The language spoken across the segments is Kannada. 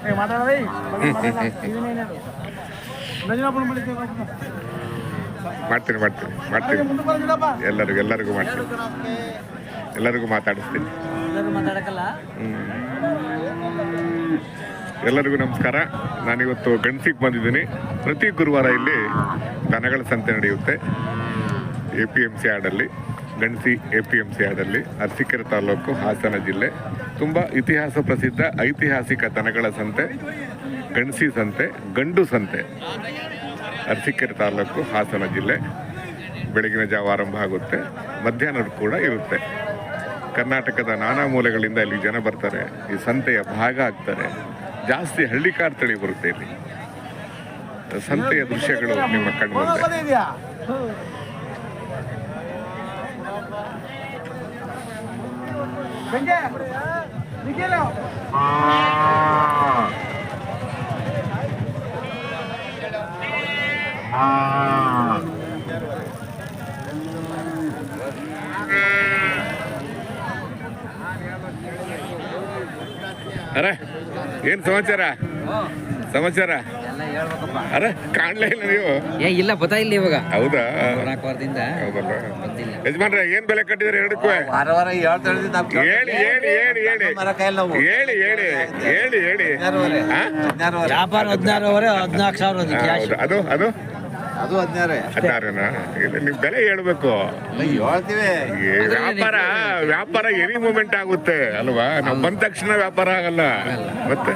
ಮಾಡ್ತೀನಿ ಮಾಡ್ತೀನಿ ಮಾಡ್ತೀನಿ. ಎಲ್ಲರಿಗೂ ಎಲ್ಲರಿಗೂ ಮಾಡ್ತೀನಿ. ಎಲ್ಲರಿಗೂ ಮಾತಾಡಿಸ್ತೀನಿ. ಎಲ್ಲರಿಗೂ ನಮಸ್ಕಾರ. ನಾನಿವತ್ತು ಗಣಸಿಗೆ ಬಂದಿದ್ದೀನಿ. ಪ್ರತಿ ಗುರುವಾರ ಇಲ್ಲಿ ದನಗಳ ಸಂತೆ ನಡೆಯುತ್ತೆ. A P M C ಆಡಲ್ಲಿ. Gandasi A P M C ಆದಲ್ಲಿ ಅರಸೀಕೆರೆ ತಾಲೂಕು ಹಾಸನ ಜಿಲ್ಲೆ. ತುಂಬ ಇತಿಹಾಸ ಪ್ರಸಿದ್ಧ ಐತಿಹಾಸಿಕ ತನಗಳ ಸಂತೆ, ಗಣಸಿ ಸಂತೆ, ಗಂಡು ಸಂತೆ. ಅರಸೀಕೆರೆ ತಾಲೂಕು ಹಾಸನ ಜಿಲ್ಲೆ. ಬೆಳಗಿನ ಜಾವ ಆರಂಭ ಆಗುತ್ತೆ ಮಧ್ಯಾಹ್ನ ಕೂಡ ಇರುತ್ತೆ. ಕರ್ನಾಟಕದ ನಾನಾ ಮೂಲೆಗಳಿಂದ ಇಲ್ಲಿ ಜನ ಬರ್ತಾರೆ, ಈ ಸಂತೆಯ ಭಾಗ ಆಗ್ತಾರೆ. ಜಾಸ್ತಿ ಹಳ್ಳಿಕಾರ್ ತಳಿ ಬರುತ್ತೆ ಇಲ್ಲಿ. ಸಂತೆಯ ದೃಶ್ಯಗಳು ನಿಮ್ಮ ಕಣ್ಣು ಅರೆ ಏನ್ ಸಮಾಚಾರ ಸಮಾಚಾರ ಎಲ್ಲ ಹೇಳ್ಬೇಕಪ್ಪ ಅರೆ ಕಾಣ್ಲೇ ಇಲ್ಲ ನೀವು? ಏ ಇಲ್ಲ ಬತ್ತಾ ಇಲ್ಲ ಇವಾಗ. ಹೌದಾ? ನಾಲ್ಕು ವಾರದಿಂದ. ಹೌದಲ್ಲ? ಯಜಮಾನ್ರೆ ಏನ್ ಬೆಲೆ ಕಟ್ಟಿದ್ರೆ ಎರಡಕ್ಕೂ? ವಾರ ವಾರ ಹೇಳ್ತಾ ಹೇಳಿ ಹೇಳಿ ಹೇಳಿ ಹೇಳಿ. ಮರ ಕೈಯಲ್ಲಿ ನಾವು ಹೇಳಿ ಹೇಳಿ ಹೇಳಿ ಹೇಳಿ. ವ್ಯಾಪಾರ ಹದಿನಾರುವರೆ ಹದಿನಾಲ್ಕು ಸಾವಿರ ಅದು ಅದು? ಅದು ಹದಿನಾರೇ. ಹದಿನಾರನ? ನೀವು ಬೆಲೆ ಹೇಳ್ಬೇಕು. ಹೇಳ್ತೀವಿ. ವ್ಯಾಪಾರ ವ್ಯಾಪಾರ ಎನಿ ಮೂಮೆಂಟ್ ಆಗುತ್ತೆ ಅಲ್ವಾ? ನಾವು ಬಂದ ತಕ್ಷಣ ವ್ಯಾಪಾರ ಆಗಲ್ಲ. ಮತ್ತೆ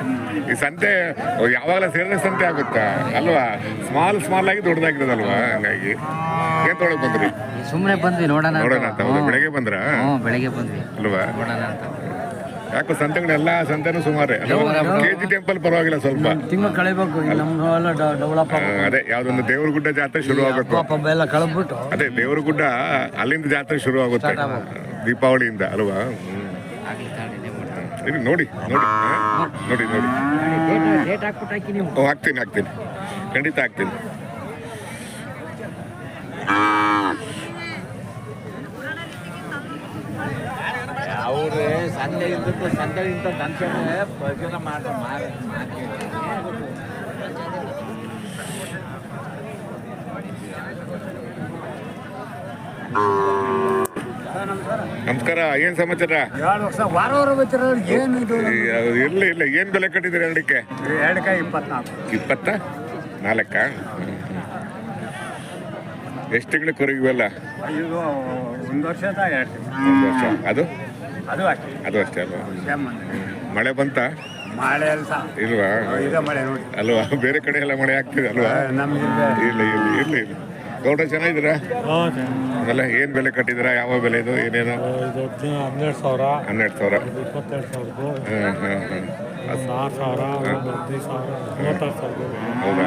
ಈ ಸಂತೆ ಯಾವಾಗಲ ಸೇರಿದ ಸಂತೆ ಆಗುತ್ತ? ಅಲ್ವಾ? ಸ್ಮಾಲ್ ಸ್ಮಾಲ್ ಆಗಿ ದೊಡ್ಡದಾಗಿರೋದಲ್ವಾ? ಹಂಗಾಗಿ. ಏನ್ ತೊಗೊಳಕ್ ಬಂದ್ರಿ? ಸುಮ್ಮನೆ ಬಂದ್ವಿ ನೋಡೋಣ. ನೋಡೋಣ ಅಂತ. ಹೌದಾ? ಹ್ಞೂ. ಬೆಳಗ್ಗೆ ಬಂದ್ರ? ಬೆಳಗ್ಗೆ ಬಂದ್ವಿ. ಅಲ್ವಾ? ನೋಡೋಣ ಅಂತ. ಯಾಕೋ ಸಂತೆಗಳೆಲ್ಲ ಸಂತೆನು ಸುಮಾರೇ. ಕೆ ಜಿ ಟೆಂಪಲ್ ಪರವಾಗಿಲ್ಲ ಸ್ವಲ್ಪ. ತಿಂಗಳು ಕಳಿಬೇಕು ಡೆವಲಪ್ ಅದೇ ಯಾವ್ದೊಂದು ದೇವ್ರ ಗುಡ್ಡ ಜಾತ್ರೆ ಶುರು ಆಗುತ್ತೆ. ಎಲ್ಲ ಕಳೆದ್ಬಿಟ್ಟು. ಅದೇ ದೇವ್ರ ಗುಡ್ಡ ಅಲ್ಲಿಂದ ಜಾತ್ರೆ ಶುರು ಆಗುತ್ತೆ. ದೀಪಾವಳಿಯಿಂದ ಅಲ್ವಾ? ನೋಡಿ ನೋಡಿ ನೋಡಿ ನೋಡಿ. ಹಾಕ್ತೀನಿ ಹಾಕ್ತೀನಿ. ಖಂಡಿತ ಹಾಕ್ತೀನಿ. ಅವ್ರೆ ಸಂತೆ ಇದ್ದದ್ದು ಸಂತೆ ಇಂತ ದನ್ಸನೆ ಭಜನೆ ಮಾಡ್ದ ಮಾರ ನಮಸ್ಕಾರ ಏನ್ ಸಮಾಚಾರ? ಎರಡು ವರ್ಷ ವಾರ ವಾರ ಏನು ಇದು? ಈ, ಇಲ್ಲ ಏನ್ ಬೆಲೆ ಕಟ್ಟಿದ್ರಿ ಎರಡಕ್ಕೆ? ಇಪ್ಪತ್ನಾಲ್ಕು. ಇಪ್ಪತ್ತ? ನಾಲ್ಕ? ಎಷ್ಟು ತಿಂಗಳು ಕೊರಗಿವೆಲ್ಲ ಇದು ಒಂದು ವರ್ಷದ ಎರಡು ತಿಂಗಳು. ವರ್ಷ. ಅದು? ಅದು ಅಷ್ಟೇ. ಅದು ಅಷ್ಟೇ ಅಲ್ವಾ? ಸೇಮ್ ಮಳೆ ಬಂತ? ಮಳೆ ಅಲ್ಲ ಇಲ್ವಾ? ಇದೆ ಮಳೆ ನೋಡಿ. ಅಲ್ವಾ? ಬೇರೆ ಕಡೆ ಎಲ್ಲ ಮಳೆ ಆಗ್ತಿದೆ ಅಲ್ವಾ? ನಮ್ಗೆ ಇಲ್ಲ ಇಲ್ಲ ಇರ್ಲಿ ಇಲ್ಲ. ಗೌಡ್ರ ಚೆನ್ನಾಗಿದ್ದೀರಾ? ಆಮೇಲೆ ಏನ್ ಬೆಲೆ ಕಟ್ಟಿದ್ರ ಯಾವ ಬೆಲೆ ಇದು? ಏನೇನು? ಹನ್ನೆರಡು ಸಾವಿರ. ಹನ್ನೆರಡು ಸಾವಿರ. ಇಪ್ಪತ್ತೆರಡು ಸಾವಿರ ಹದಿನೈದು ಸಾವಿರ ಮೂವತ್ತಾರು ಸಾವಿರ ಹೌದಾ?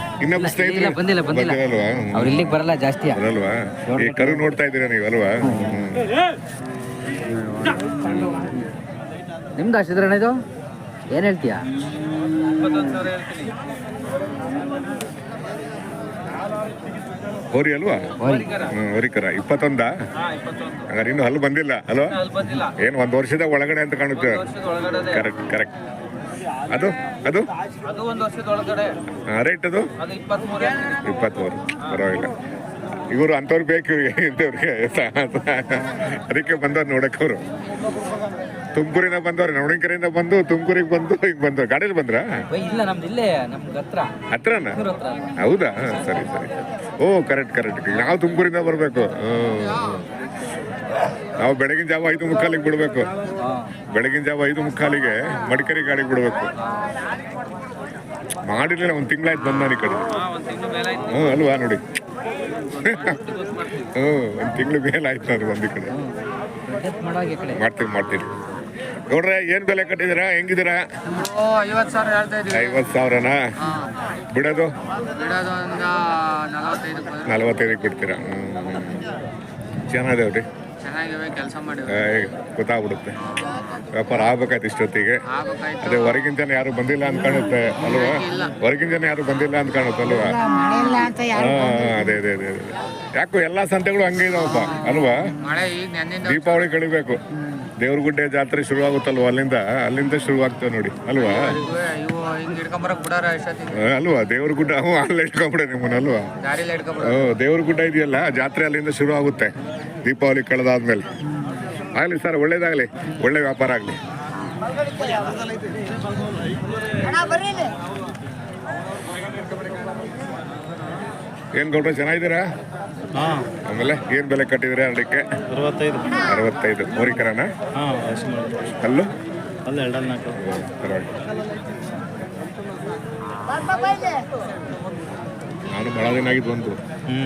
ಇನ್ನೊಬ್ಬ ಸ್ನೇಹಿತರು ಇಲ್ಲ, ಬಂದಿಲ್ಲ, ಬಂದಿಲ್ಲ. ಬಂದಿರಲ್ವಾ ಅವ್ರು ಇಲ್ಲಿಗೆ ಬರಲ್ಲ ಜಾಸ್ತಿ. ಬರಲ್ವಾ? ಈ ಕರು ನೋಡ್ತಾ ಇದ್ದೀರಾ ನೀವು ಅಲ್ವಾ? ಹ್ಮ್. ನಿಮ್ದು ಅಷ್ಟಿದ್ರ ಇದು? ಏನು ಹೇಳ್ತೀಯಾ? ಹೋರಿ ಅಲ್ವಾ? ಹೋರಿ. ಹ್ಮ್ ಹೋರಿಕರ ಇಪ್ಪತ್ತೊಂದ? ಹಂಗಾರೆ ಇನ್ನು ಹಲ್ಲು ಬಂದಿಲ್ಲ ಅಲ್ವಾ? ಏನು ಒಂದು ವರ್ಷದ ಒಳಗಡೆ ಅಂತ ಕಾಣುತ್ತೆ. ಕರೆಕ್ಟ್ ಕರೆಕ್ಟ್ ಅದು? ಅದು? ಅದು ಒಂದು ರೇಟ್ ಅದು? ಇಪ್ಪತ್ಮೂರು. ಪರವಾಗಿಲ್ಲ. ಇವರು ಅಂಥವ್ರು ಬೇಕು ಇವ್ರಿಗೆ ಇಂಥವ್ರಿಗೆ ಅದಕ್ಕೆ ಬಂದವ್ರು ನೋಡಕ್ಕೆ ಅವರು. ತುಮಕೂರಿಂದ ಬಂದವ್ರು ನವಣಕೆರೆಯಿಂದ ಬಂದು ತುಮಕೂರಿಗೆ ಬಂದು ಈಗ ಬಂದವ್ರು. ಗಾಡಿಯಲ್ಲಿ ಬಂದ್ರಾ? ಇಲ್ಲ ನಮ್ದು ಇಲ್ಲೇ ನಮ್ಗೆ ಹತ್ರ. ಹತ್ರನಾ? ಹೌದಾ? ಸರಿ ಸರಿ. ಓ ಕರೆಕ್ಟ್ ಕರೆಕ್ಟ್ ನಾವು ತುಮಕೂರಿಂದ ಬರಬೇಕು. ನಾವು ಬೆಳಗಿನ ಜಾವ ಐದು ಮುಕ್ಕಾಲಿಗೆ ಬಿಡಬೇಕು. ಬೆಳಗಿನ ಜಾವ ಐದು ಮುಕ್ಕಾಲಿಗೆ ಮಡಿಕೇರಿ ಗಾಡಿಗೆ ಬಿಡಬೇಕು. ಮಾಡಿರ್ಲಿಲ್ಲ ಒಂದು ತಿಂಗಳಾಯ್ತು ಬಂದ ಈ ಕಡೆ. ಹ್ಞೂ ಅಲ್ವಾ ನೋಡಿ. ಹ್ಞೂ ಒಂದು ತಿಂಗಳು ಮೇಲೆ ಆಯ್ತು ಅದು ಒಂದು ಕಡೆ ಈ ಕಡೆ. ಮಾಡ್ತೀವಿ ಮಾಡ್ತೀವಿ. ನೋಡ್ರೆ ಏನು ಬೆಲೆ ಕಟ್ಟಿದಿರಾ ಹೆಂಗಿದಿರಾ ಐವತ್ತು ಸಾವಿರನಾ? ಬಿಡೋದು? ನಲವತ್ತೈದಕ್ಕೆ ಬಿಡ್ತೀರಾ? ಹ್ಞೂ ಚೆನ್ನಾಗಿದಾವ್ರಿ ಚೆನ್ನಾಗಿವೆ ಕೆಲಸ ಮಾಡಿವೆ. ಏ, ಗೊತ್ತಾಗ್ಬಿಡುತ್ತೆ. ವ್ಯಾಪಾರ ಆಗ್ಬೇಕಾಯ್ತು ಇಷ್ಟೊತ್ತಿಗೆ. ಅದೇ ಹೊರಗಿನ ಜನ ಯಾರು ಬಂದಿಲ್ಲ ಅಂತ ಕಾಣುತ್ತೆ ಅಲ್ವಾ ಹೊರಗಿನ ಜನ ಯಾರು ಬಂದಿಲ್ಲ ಅಂತ ಕಾಣುತ್ತೆ ಅಲ್ವಾ ಹಾ, ಅದೇ ಅದೇ ಅದೇ ಅದೇ. ಯಾಕೋ ಎಲ್ಲಾ ಸಂತೆಗಳು ಹಂಗೆ ಇದಾವಪ್ಪ ಅಲ್ವಾ? ಮಳೆ ಈಗ ನೆನ್ನಿಂದ ದೀಪಾವಳಿ ಕಳಿಬೇಕು. ದೇವ್ರಗುಡ್ಡೆ ಜಾತ್ರೆ ಶುರು ಆಗುತ್ತಲ್ವ ಅಲ್ಲಿಂದ? ಅಲ್ಲಿಂದ ಶುರು ಆಗ್ತವೆ ನೋಡಿ ಅಲ್ವಾ? ಅಲ್ವಾ? ದೇವ್ರ ಗುಡ್ಡ ಅಲ್ಲೇ ಅಲ್ಲಿ ಇಟ್ಕೊಂಬಿಡ ನಿಮ್ಮನ್ನ ಅಲ್ವಾ? ದೇವ್ರ ಗುಡ್ಡ ಇದೆಯಲ್ಲ ಜಾತ್ರೆ ಅಲ್ಲಿಂದ ಶುರು ಆಗುತ್ತೆ ದೀಪಾವಳಿ ಕಳೆದಾದ್ಮೇಲೆ. ಆಗಲಿ ಸರ್ ಒಳ್ಳೇದಾಗಲಿ. ಒಳ್ಳೆ ವ್ಯಾಪಾರ ಆಗಲಿ. ಏನು ಗೌಡ್ರ ಚೆನ್ನಾಗಿದ್ದೀರಾ? ಹಾಂ. ಆಮೇಲೆ ಏನು ಬೆಲೆ ಕಟ್ಟಿದಿರಾ ಅಡಿಕೆ ಅರವತ್ತೈದು. ಅರವತ್ತೈದು. ಅಲ್ಲೂ? ಅಲ್ಲ ಎರಡಲ್ಲಿ ನಾಲ್ಕು. ಪರವಾಗಿಲ್ಲ. ನಾನು ಭಾಳ ದಿನ ಆಗಿದ್ದು ಬಂತು ಹ್ಞೂ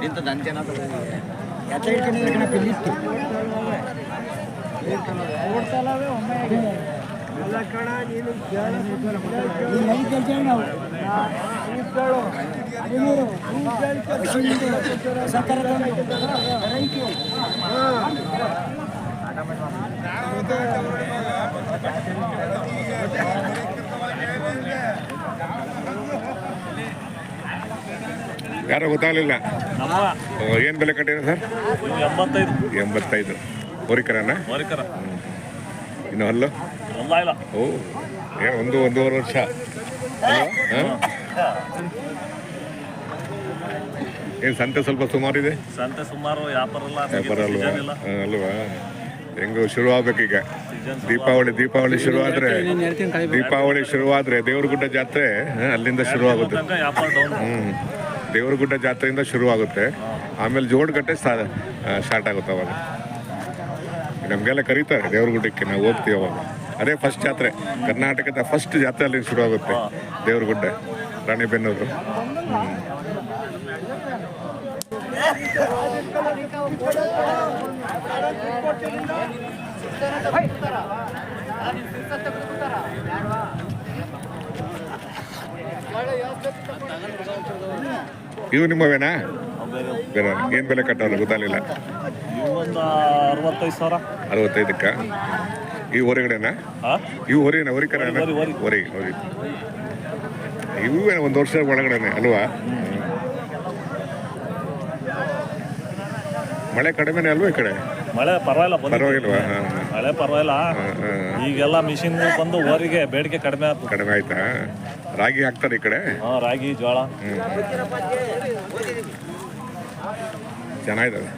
ನಿಂತ ದಂಚನ ಎತ್ತ ಇಟ್ಕೊಂಡು ಇಟ್ಕೊಂಡು ಪಿಲ್ಲಿತ್ತು ಎಲ್ಲ ಕಣ ನೀನು ಹೆಂಗೆ ಕೇಳ್ತೇವೆ ನಾವು ಕೇಳು ಹದಿಮೂರು ಸರ್ಕಾರ ಹಾಂ ಯಾರೋ ಗೊತ್ತಾಗಲಿಲ್ಲ. ಏನ್ ಏನು ಬೆಲೆ ಕಟ್ಟಿದೆ ಸರ್? ಎಂಬತ್ತೈದು. ಹೋರಿಕರನ? ಇನ್ನು ಹಲ್ಲು? ಓ ಏ ಒಂದು ಒಂದೂವರೆ ವರ್ಷ. ಏನು ಸಂತೆ ಸ್ವಲ್ಪ ಸುಮಾರಿದೆ ಸಂತೆ ಸುಮಾರು ವ್ಯಾಪಾರ ಅಲ್ವಾ? ಹೆಂಗು ಶುರು ಆಗ್ಬೇಕೀಗ ಈಗ ದೀಪಾವಳಿ ದೀಪಾವಳಿ ಶುರು ಆದ್ರೆ ದೀಪಾವಳಿ ಶುರುವಾದ್ರೆ ದೇವ್ರಗುಡ್ಡ ಜಾತ್ರೆ ಹಾ, ಅಲ್ಲಿಂದ ಶುರು ಆಗುತ್ತೆ ವ್ಯಾಪಾರ ಡೌನ್ ಹ್ಮ್. ದೇವ್ರಗುಡ್ಡ ಜಾತ್ರೆಯಿಂದ ಶುರು ಆಗುತ್ತೆ ಆಮೇಲೆ ಜೋಡ್ಗಟ್ಟೆ ಸ್ಟಾರ್ಟ್ ಆಗುತ್ತೆ ಅವಾಗ. ನಮಗೆಲ್ಲ ಕರೀತಾರೆ ದೇವ್ರಗುಡ್ಡಕ್ಕೆ ನಾವು ಹೋಗ್ತೀವಿ ಅವಾಗ. ಅದೇ ಫಸ್ಟ್ ಜಾತ್ರೆ, ಕರ್ನಾಟಕದ ಫಸ್ಟ್ ಜಾತ್ರೆ ಅಲ್ಲಿ ಶುರು ಆಗುತ್ತೆ ದೇವ್ರಗುಡ್ಡ, ರಾಣಿಬೆನ್ನೂರು. ಇವು ನಿಮ್ಮವೇನಾ? ಬೇರೆ ಏನು ಬೆಲೆ ಕಟ್ಟೋದು ಗೊತ್ತಾಗಲಿಲ್ಲ. ಅರವತ್ತೈದು ಸಾವಿರ. ಅರವತ್ತೈದಕ್ಕ? ಈ ಹೊರಗಡೆನಾ? ಇವು ಹೊರಿನ ಹೊರಿಕರನ ಹೊರಿ, ಹೊರಿ. ಹೊರಿ ಹೊರಿ. ಇವು ಒಂದು ವರ್ಷ ಒಳಗಡೆನೆ ಅಲ್ವಾ? ಮಳೆ ಕಡಿಮೆನೇ ಅಲ್ವಾ ಈ ಕಡೆ? ಮಳೆ ಪರವಾಗಿಲ್ಲ. ಪರವಾಗಿಲ್ವಾ? ಹಾ. ಮಳೆ ಪರವಾಗಿಲ್ಲ. ಈಗೆಲ್ಲ ಮಿಷಿನ್ ಬಂದು ಊರಿಗೆ ಬೇಡಿಕೆ ಕಡಿಮೆ ಆಯ್ತು ಕಡಿಮೆ ಆಯ್ತಾ? ರಾಗಿ ಹಾಕ್ತಾರೆ ಈ ಕಡೆ? ಹಾಂ ರಾಗಿ ಜೋಳ ಚೆನ್ನಾಗಿದ್ದಾವೆ.